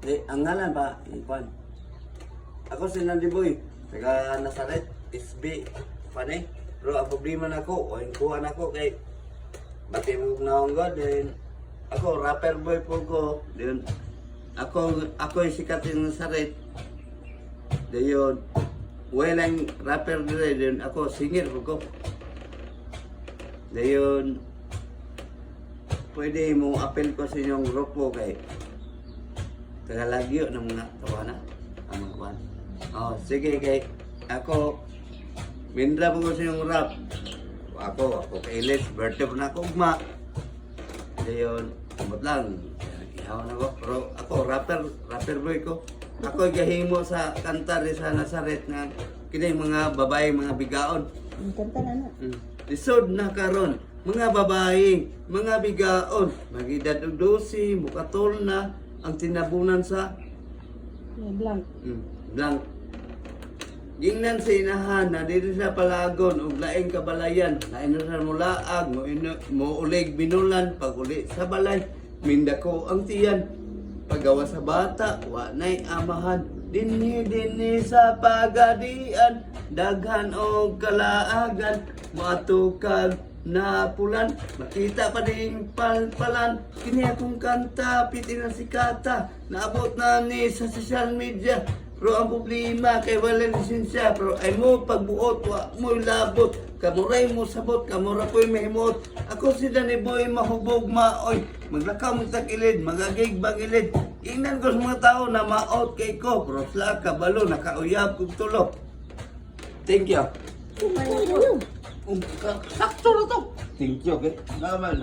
Di, ang ngalan pa, Ikwan. Ako si Nandi Boy, taga Nazaret, SB, panay. Pero ang problema na ko, o yung kuha na ko kay Bati mo na ako din. Ako, rapper boy po ko. Din, ako, ako yung sikat yung Nazaret. Dayon, walang rapper dire din. Ako, singer po ko. Dayon, pwede mo apel ko sa inyong grupo kay tagalagyo ng mga tawana ang mga kwan. Oh, sige kay ako mindra po ko sa inyong rap. Ako, ako kay birthday po na ako ugma. Dayon, kumot lang. Ihaw na ko. Pero ako, rapper, rapper boy ko. Ako gahimo sa kanta rin sa Nazaret nga kini mga babae, mga bigaon. Ang kanta na na. Mm. Lisod na karon mga babae, mga bigaon, magidad og 12, mukatol na ang tinabunan sa May blank. mm, blank. Gingnan sa inahan na dito sa palagon ug laing kabalayan, na sa mulaag, mo, ino, mo ulig binulan pag uli sa balay, mindako ang tiyan. Pagawa sa bata, wa nay amahan. Dinhi dinhi sa pagadian, daghan o kalaagan, matukag na pulan, makita pa din palpalan, kini akong kanta, piti na sikata, naabot na ni sa social media, pero ang problema kay wala lisensya, pero ay mo pagbuot, wa mo labot, kamuray mo sabot, kamura ko'y mahimot. Ako si Danny Boy, mahubog maoy, maglakaw mo sa kilid, magagig bagilid. Ingnan ko sa mga tao na ma-out kay ko, pero sila kabalo, nakauyab kong tulo. Thank you. Kumain na yun. Um, sakto na to. Thank you, okay? Naman.